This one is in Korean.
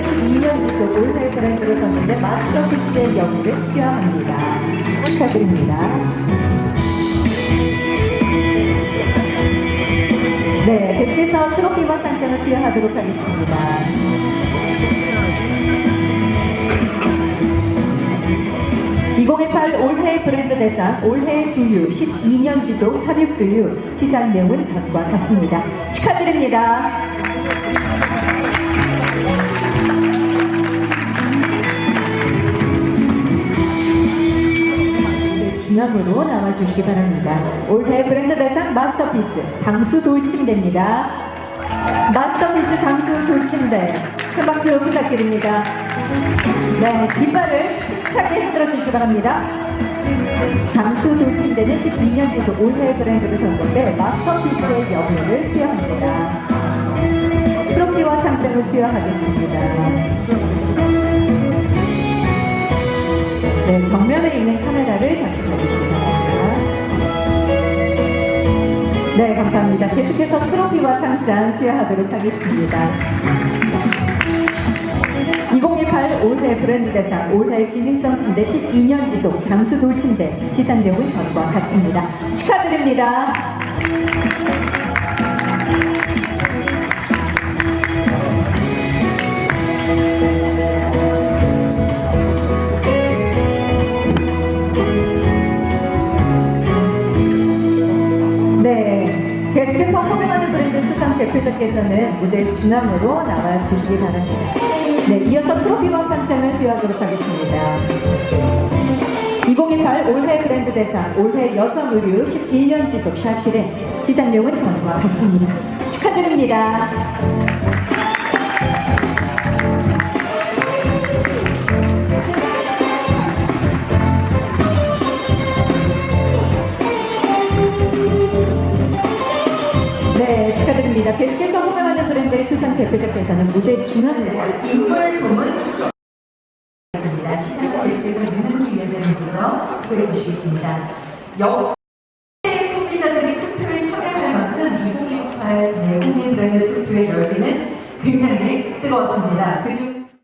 12년 지속 올해 브랜드로 섰는데 마스터피스의 영예를 수여합니다. 축하드립니다. 네, 계속해서 트로피와 상장을 수여하도록 하겠습니다. 2018 올해 브랜드 대상 올해 두유 12년 지속 삽입 두유 시장 내용은 전과 같습니다. 축하드립니다. 네, 중앙으로 나와주시기 바랍니다. 올해 브랜드 대상 마스터피스 장수 돌침대입니다. 마스터피스 장수 돌침대 큰 박수 부탁드립니다. 네, 뒷발을 차게 흔들어 주시기 바랍니다. 장수 돌침대는 12년 지속 올해 브랜드를 선 건데 마스터피스의 영예를 수여합니다. 트로피와 상장을 수여하겠습니다. 네, 감사합니다. 계속해서 트로피와 상장 수여하도록 하겠습니다. 2018 올해 브랜드 대상 올해 기능성 침대 12년 지속 장수 돌침대 시상 내용은 전과 같습니다. 축하드립니다. 네, 계속해서 호명하는 브랜드 수상 대표자께서는 무대 중앙으로 나와 주시기 바랍니다. 네, 이어서 트로피와 상장을 수여하도록 하겠습니다. 2018 올해 브랜드 대상 올해 여성 의류 11년 지속 샤킬의 시상 내용은 전과 같습니다. 축하드립니다. 호명하는 브랜드의 수상 대표자께서는 무대 중앙에서 인물 부문 있습니다. 시상과 계속해서 유능기 위원장님께서 수고해 주시겠습니다. 역대 소비자들이 투표에 참여할 만큼 2018 네, 국민 브랜드 투표의 열기는 굉장히 뜨거웠습니다. 그중